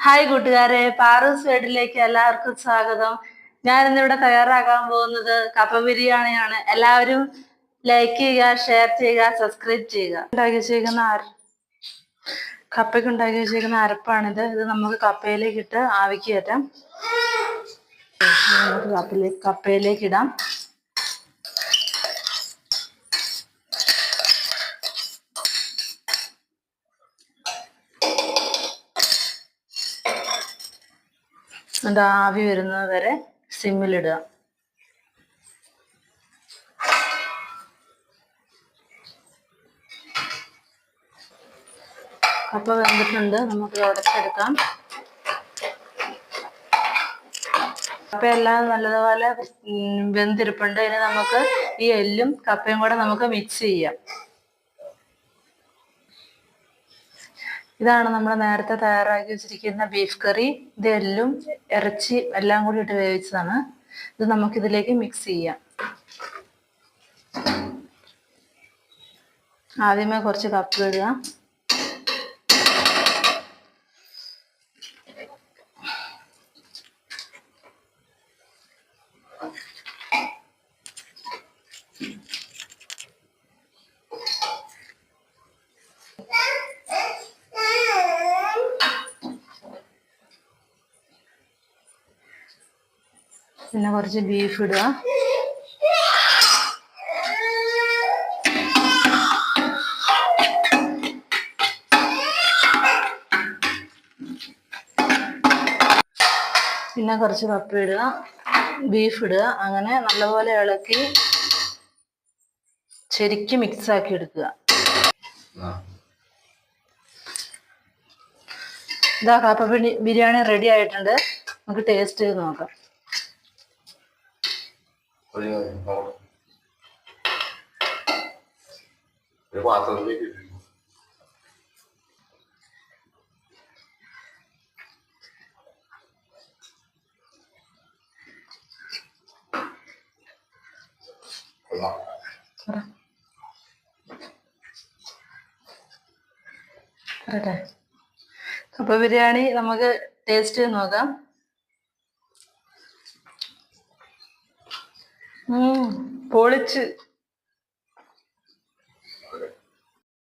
Hi കൂട്ടുകാരെ പാറൂസ് വേഡിലേക്ക് എല്ലാവർക്കും സ്വാഗതം. ഞാൻ ഇന്നിവിടെ തയ്യാറാക്കാൻ പോകുന്നത് കപ്പ ബിരിയാണിയാണ്. എല്ലാവരും ലൈക്ക് ചെയ്യുക ഷെയർ ചെയ്യുക സബ്സ്ക്രൈബ് ചെയ്യുക. ഉണ്ടാക്കി വെച്ചേക്കുന്ന അര കപ്പയ്ക്ക് ഉണ്ടാക്കി വെച്ചേക്കുന്ന അരപ്പാണിത്. ഇത് നമുക്ക് കപ്പയിലേക്ക് ഇട്ട് ആവിക്ക് കയറ്റാം. നമുക്ക് കപ്പയിലേക്ക് കപ്പയിലേക്ക് ഇടാം. എന്നിട്ട് ആവി വരുന്നത് വരെ സിമ്മിലിടുക. കപ്പ വെന്തിട്ടുണ്ട്. നമുക്ക് ഉടച്ചെടുക്കാം. കപ്പയെല്ലാം നല്ലതുപോലെ ഉം, വെന്തിരിപ്പുണ്ട്. ഇനി നമുക്ക് ഈ എല്ലും കപ്പയും കൂടെ നമുക്ക് മിക്സ് ചെയ്യാം. ഇതാണ് നമ്മൾ നേരത്തെ തയ്യാറാക്കി വെച്ചിരിക്കുന്ന ബീഫ് കറി ഇത് എല്ലും ഇറച്ചി എല്ലാം കൂടി ഇട്ട് വേവിച്ചതാണ്. ഇത് നമുക്ക് ഇതിലേക്ക് മിക്സ് ചെയ്യാം. ആദ്യമേ കുറച്ച് കപ്പ് ഇടുക. പിന്നെ കുറച്ച് ബീഫ് ഇടുക. പിന്നെ കുറച്ച് കപ്പ ഇടുക. ബീഫ് ഇടുക. അങ്ങനെ നല്ലപോലെ ഇളക്കി ശരിക്കും മിക്സ് ആക്കി എടുക്കുക. ഇതാ കപ്പ ബിരിയാണി റെഡി ആയിട്ടുണ്ട്. നമുക്ക് ടേസ്റ്റ് ചെയ്ത് നോക്കാം. ഒരു. ഒരു പാത്രത്തിലേക്ക് ഇട്ടിരിക്കും കപ്പ ബിരിയാണി നമുക്ക് ടേസ്റ്റ് നോക്കാം. ம். பொழிச்சு